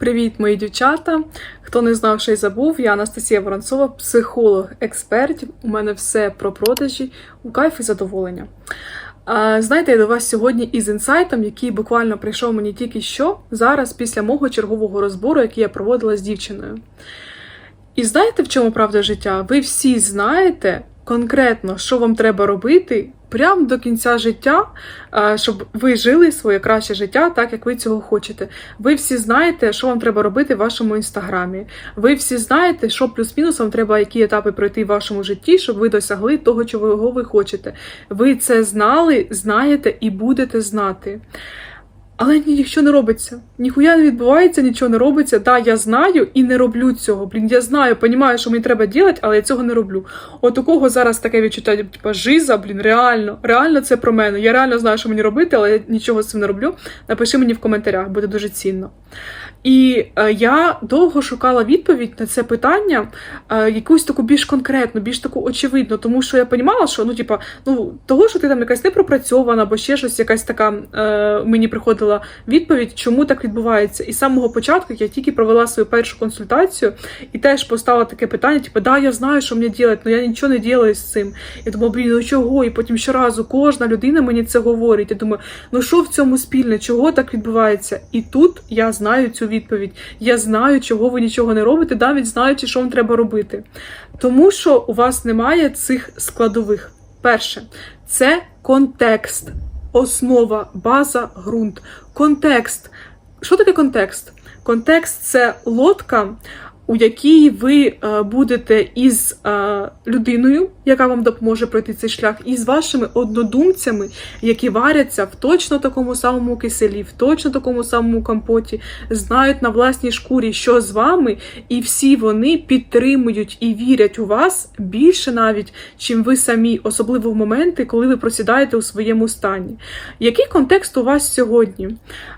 Привіт, мої дівчата! Хто не знав, що й забув, я Анастасія Воронцова, психолог, експерт. У мене все про продажі, у кайф і задоволення. А, Знаєте, я до вас сьогодні із інсайтом, який буквально прийшов мені тільки що зараз, після мого чергового розбору, який я проводила з дівчиною. І знаєте, в чому правда життя? Ви всі знаєте конкретно, що вам треба робити прямо до кінця життя, щоб ви жили своє краще життя, так як ви цього хочете. Ви всі знаєте, що вам треба робити в вашому інстаграмі. Ви всі знаєте, що плюс-мінус вам треба, які етапи пройти в вашому житті, щоб ви досягли того, чого ви хочете. Ви це знали, знаєте і будете знати. Але нічого не робиться. Ніхуя не відбувається, нічого не робиться. Та я знаю і не роблю цього. Блін, я знаю, розумію, що мені треба робити, але я цього не роблю. От у кого зараз таке відчуття, типу, жиза, блін, реально, реально це про мене. Я реально знаю, що мені робити, але я нічого з цим не роблю. Напиши мені в коментарях, буде дуже цінно. І е, я довго шукала відповідь на це питання, е, якусь таку більш конкретну, більш таку очевидну, тому що я розуміла, що ну, типа, ну того, що ти там якась непропрацьована, або ще щось, якась така е, мені приходила відповідь, чому так відбувається. І з самого початку я тільки провела свою першу консультацію і теж поставила таке питання: типу, да, я знаю, що мені робити, але я нічого не ділаю з цим. Я думаю, блін, ну чого? І потім щоразу кожна людина мені це говорить. Я думаю, ну що в цьому спільне, чого так відбувається? І тут я знаю цю відповідь. Я знаю, чого ви нічого не робите, навіть знаючи, що вам треба робити. Тому що у вас немає цих складових. Перше, це контекст, основа, база, ґрунт. Контекст. Що таке контекст? Контекст це лодка, у якій ви е, будете із е, людиною, яка вам допоможе пройти цей шлях, і з вашими однодумцями, які варяться в точно такому самому киселі, в точно такому самому компоті, знають на власній шкурі, що з вами, і всі вони підтримують і вірять у вас більше навіть, чим ви самі, особливо в моменти, коли ви просідаєте у своєму стані. Який контекст у вас сьогодні?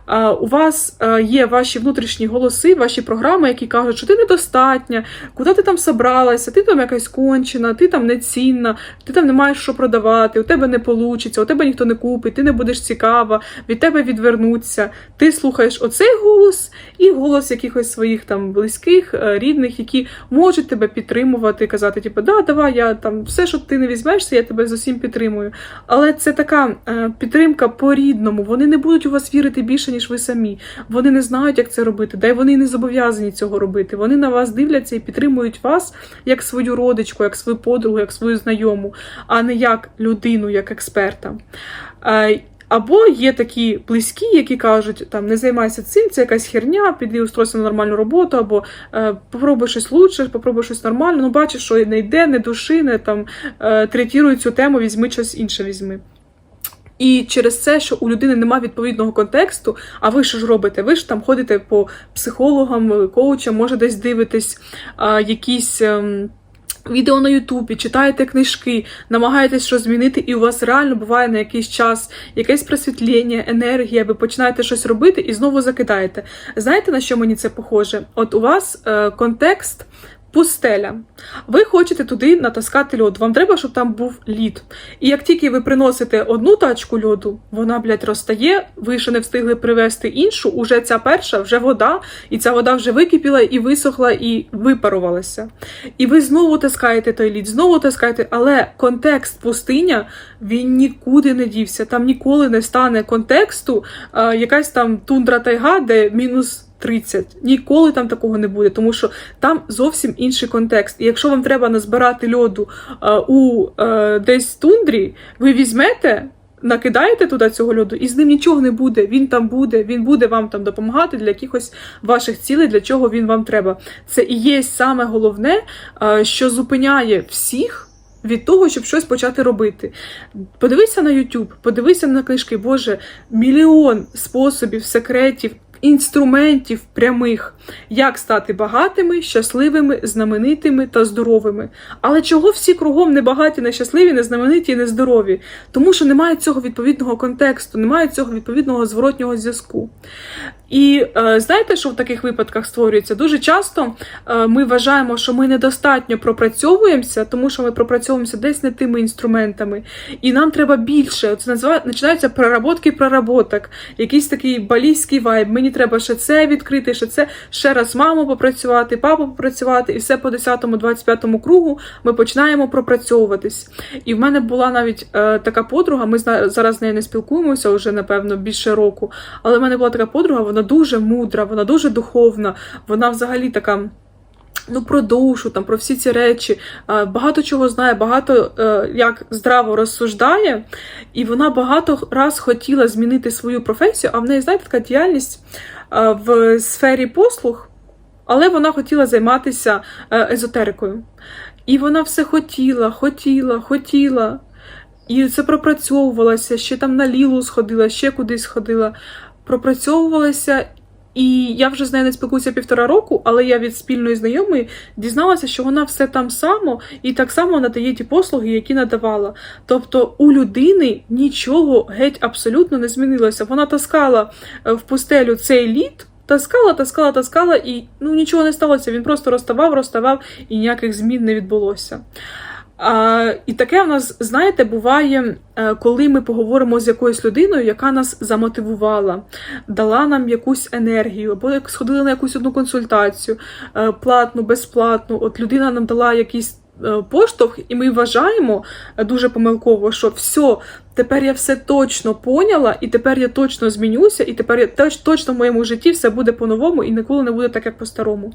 Е, у вас є ваші внутрішні голоси, ваші програми, які кажуть, що ти недостатня, куди ти там собралася, ти там якась кончена, ти там нецінна, ти там не маєш що продавати, у тебе не вийде, у тебе ніхто не купить, ти не будеш цікава, від тебе відвернуться. Ти слухаєш оцей голос і голос якихось своїх там близьких, е, рідних, які можуть тебе підтримувати, казати, типу, да, давай, я там все, що ти не візьмешся, я тебе з усім підтримую. Але це така підтримка по-рідному. Вони не будуть у вас вірити більше, ніж ви самі. Вони не знають, як це робити, да й вони не зобов'язані цього робити. Вони на вас дивляться і підтримують вас як свою родичку, як свою подругу, як свою знайому, а не як людину, як експерта. Або є такі близькі, які кажуть, там не займайся цим, це якась херня, піди устройся на нормальну роботу, або е, попробуй щось лучше, попробуй щось нормальне. Ну, бачиш, що не йде, не души, не там е, третіруй цю тему, візьми щось інше візьми. І через це, що у людини немає відповідного контексту, а ви що ж робите? Ви ж там ходите по психологам, коучам, може десь дивитесь а, якісь. А, ем, Відео на Ютубі, читаєте книжки, намагаєтесь щось змінити, і у вас реально буває на якийсь час якесь просвітлення, енергія, ви починаєте щось робити і знову закидаєте. Знаєте, на що мені це похоже? От у вас е, контекст Пустеля. Ви хочете туди натаскати льод. Вам треба, щоб там був лід. І як тільки ви приносите одну тачку льоду, вона, блядь, розтає, ви ще не встигли привезти іншу, уже ця перша вже вода, і ця вода вже википіла, і висохла, і випарувалася. І ви знову таскаєте той лід, знову таскаєте, але контекст пустиня він нікуди не дівся. Там ніколи не стане контексту, а, якась там тундра тайга, де мінус. 30. Ніколи там такого не буде, тому що там зовсім інший контекст. І якщо вам треба назбирати льоду а, у а, десь тундрі, ви візьмете. Накидаєте туди цього льоду, і з ним нічого не буде. Він там буде, він буде вам там допомагати для якихось ваших цілей, для чого він вам треба. Це і є саме головне, що зупиняє всіх від того, щоб щось почати робити. Подивися на YouTube, подивися на книжки, Боже, мільйон способів, секретів інструментів прямих, як стати багатими, щасливими, знаменитими та здоровими. Але чого всі кругом не багаті, не щасливі, не знамениті і не здорові? Тому що немає цього відповідного контексту, немає цього відповідного зворотнього зв'язку. І е, знаєте, що в таких випадках створюється? Дуже часто е, ми вважаємо, що ми недостатньо пропрацьовуємося, тому що ми пропрацьовуємося десь не тими інструментами, і нам треба більше. Це називає починаються проработки проработок, якийсь такий балійський вайб. Мені треба ще це відкрити, ще це ще раз маму попрацювати, папу попрацювати, і все по 10-25 кругу ми починаємо пропрацьовуватись. І в мене була навіть е, така подруга. Ми зараз з нею не спілкуємося вже напевно більше року. Але в мене була така подруга, вона дуже мудра, вона дуже духовна, вона взагалі така. Ну, про душу, там, про всі ці речі, багато чого знає, багато е, як здраво розсуждає, і вона багато раз хотіла змінити свою професію, а в неї, знаєте, така діяльність е, в сфері послуг, але вона хотіла займатися е, езотерикою. І вона все хотіла, хотіла, хотіла. І це пропрацьовувалося, ще там на лілу сходила, ще кудись ходила. Пропрацьовувалася, і я вже з нею не спілкуюся півтора року, але я від спільної знайомої дізналася, що вона все там само і так само надає ті послуги, які надавала. Тобто у людини нічого геть абсолютно не змінилося. Вона таскала е, в пустелю цей лід. Таскала, таскала, таскала, і ну нічого не сталося. Він просто розставав, розставав, і ніяких змін не відбулося. А, і таке в нас, знаєте, буває, е, коли ми поговоримо з якоюсь людиною, яка нас замотивувала, дала нам якусь енергію, або як сходили на якусь одну консультацію, е, платну, безплатну. От людина нам дала якийсь е, поштовх, і ми вважаємо дуже помилково, що все, тепер я все точно поняла, і тепер я точно змінюся, і тепер я точ, точно в моєму житті все буде по-новому і ніколи не буде так, як по-старому.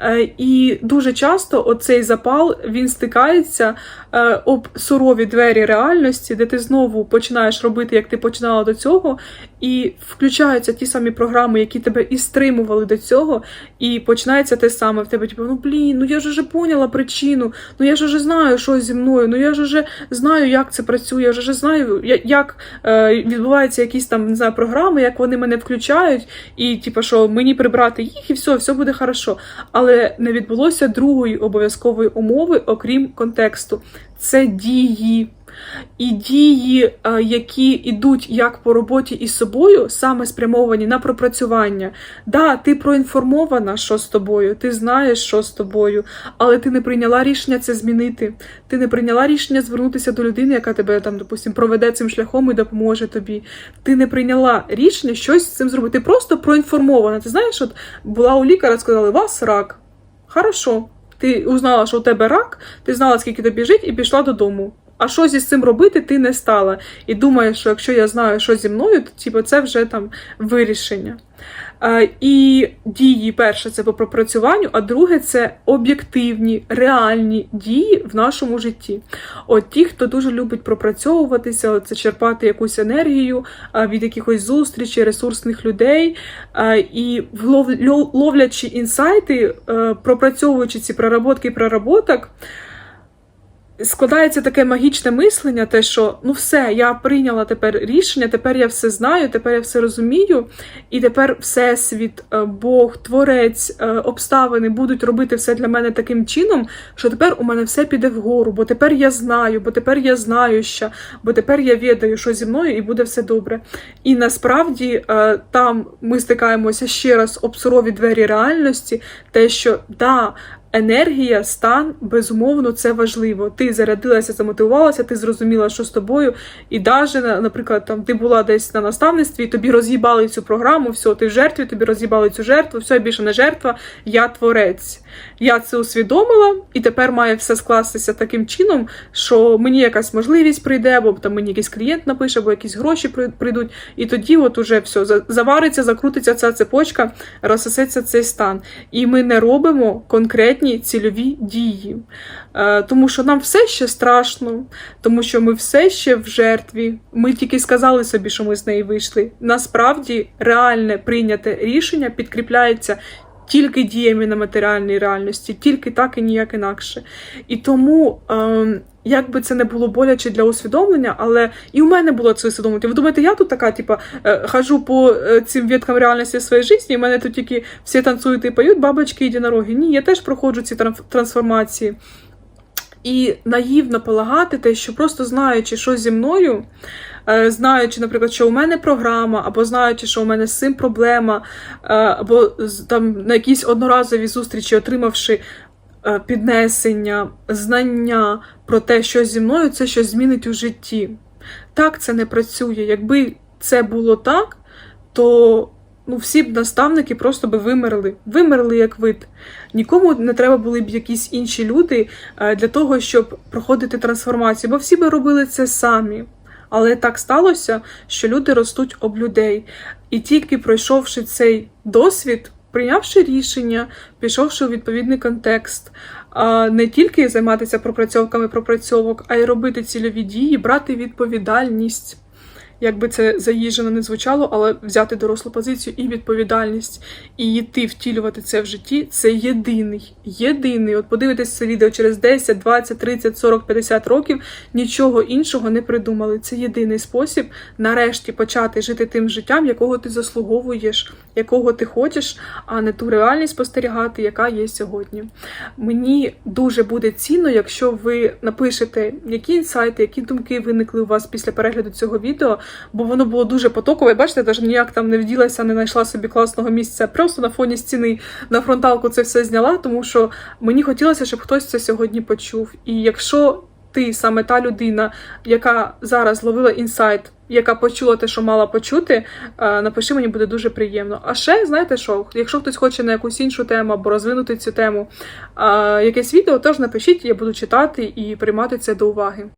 Е, І дуже часто оцей запал він стикається е, об сурові двері реальності, де ти знову починаєш робити, як ти починала до цього, і включаються ті самі програми, які тебе і стримували до цього, і починається те саме в тебе, типу, ну блін, ну я ж уже поняла причину, ну я ж уже знаю, що зі мною, ну я ж уже знаю, як це працює, я ж уже знаю, я- як е, відбуваються якісь там не знаю, програми, як вони мене включають, і типу, що мені прибрати їх, і все, все буде хорошо. Але не відбулося другої обов'язкової умови, окрім контексту. Це дії. І дії, е, які йдуть як по роботі із собою, саме спрямовані на пропрацювання. Да, ти проінформована, що з тобою, ти знаєш, що з тобою, але ти не прийняла рішення це змінити. Ти не прийняла рішення звернутися до людини, яка тебе там, допустим, проведе цим шляхом і допоможе тобі. Ти не прийняла рішення щось з цим зробити. Ти просто проінформована. Ти знаєш, от була у лікаря, сказали, вас рак. Хорошо. Ти узнала, що у тебе рак, ти знала, скільки тобі жить, і пішла додому. А що зі цим робити, ти не стала. І думаєш, що якщо я знаю, що зі мною, то типу, це вже там вирішення. Е, і дії, перше, це по пропрацюванню, а друге це об'єктивні, реальні дії в нашому житті. От ті, хто дуже любить пропрацьовуватися, це черпати якусь енергію е, від якихось зустрічей, ресурсних людей, е, і ловлячи інсайти, е, пропрацьовуючи ці проработки і проработок, складається таке магічне мислення, те, що ну все, я прийняла тепер рішення, тепер я все знаю, тепер я все розумію, і тепер Всесвіт, е, Бог, Творець, е, обставини будуть робити все для мене таким чином, що тепер у мене все піде вгору, бо тепер я знаю, бо тепер я знаю ще, бо тепер я відаю, що зі мною, і буде все добре. І насправді е, там ми стикаємося ще раз об сурові двері реальності, те, що да. Енергія, стан, безумовно, це важливо. Ти зарядилася, замотивувалася, ти зрозуміла, що з тобою, і навіть, наприклад, там ти була десь на наставництві, тобі роз'їбали цю програму, все, ти в жертві, тобі роз'їбали цю жертву, все я більше не жертва, я творець. Я це усвідомила, і тепер має все скластися таким чином, що мені якась можливість прийде, або там мені якийсь клієнт напише, або якісь гроші прийдуть. І тоді, от уже все завариться, закрутиться ця цепочка, розсосеться цей стан. І ми не робимо конкретні цільові дії. Е, Тому що нам все ще страшно, тому що ми все ще в жертві. Ми тільки сказали собі, що ми з неї вийшли. Насправді реальне прийняте рішення підкріпляється. Тільки діями на матеріальній реальності, тільки так і ніяк інакше. І тому, ем, як би це не було боляче для усвідомлення, але і у мене було це усвідомлення. Ви думаєте, я тут така, типа, е, хожу по е, цим віткам реальності своєї житті, і в мене тут тільки всі танцюють і поють бабочки і єдинороги. Ні, я теж проходжу ці трансформації. І наївно полагати те, що просто знаючи, що зі мною, е, знаючи, наприклад, що у мене програма, або знаючи, що у мене з цим проблема, е, або там на якісь одноразові зустрічі, отримавши е, піднесення, знання про те, що зі мною, це щось змінить у житті. Так це не працює. Якби це було так, то ну, всі б наставники просто би вимерли, вимерли як вид. Нікому не треба були б якісь інші люди е, для того, щоб проходити трансформацію, бо всі би робили це самі. Але так сталося, що люди ростуть об людей. І тільки пройшовши цей досвід, прийнявши рішення, пішовши у відповідний контекст, не тільки займатися пропрацьовками пропрацьовок, а й робити цільові дії, брати відповідальність. Як би це заїжджено не звучало, але взяти дорослу позицію і відповідальність, і йти втілювати це в житті це єдиний, єдиний. От подивитесь це відео через 10, 20, 30, 40, 50 років, нічого іншого не придумали. Це єдиний спосіб нарешті почати жити тим життям, якого ти заслуговуєш, якого ти хочеш, а не ту реальність спостерігати, яка є сьогодні. Мені дуже буде цінно, якщо ви напишете, які інсайти, які думки виникли у вас після перегляду цього відео, бо воно було дуже потокове. Бачите, навіть ніяк там не вділася, не знайшла собі класного місця. Просто на фоні стіни на фронталку це все зняла, тому що мені хотілося, щоб хтось це сьогодні почув. І якщо ти саме та людина, яка зараз зловила інсайт, яка почула те, що мала почути, е, напиши, мені буде дуже приємно. А ще знаєте що? Якщо хтось хоче на якусь іншу тему або розвинути цю тему, е, якесь відео, теж напишіть, я буду читати і приймати це до уваги.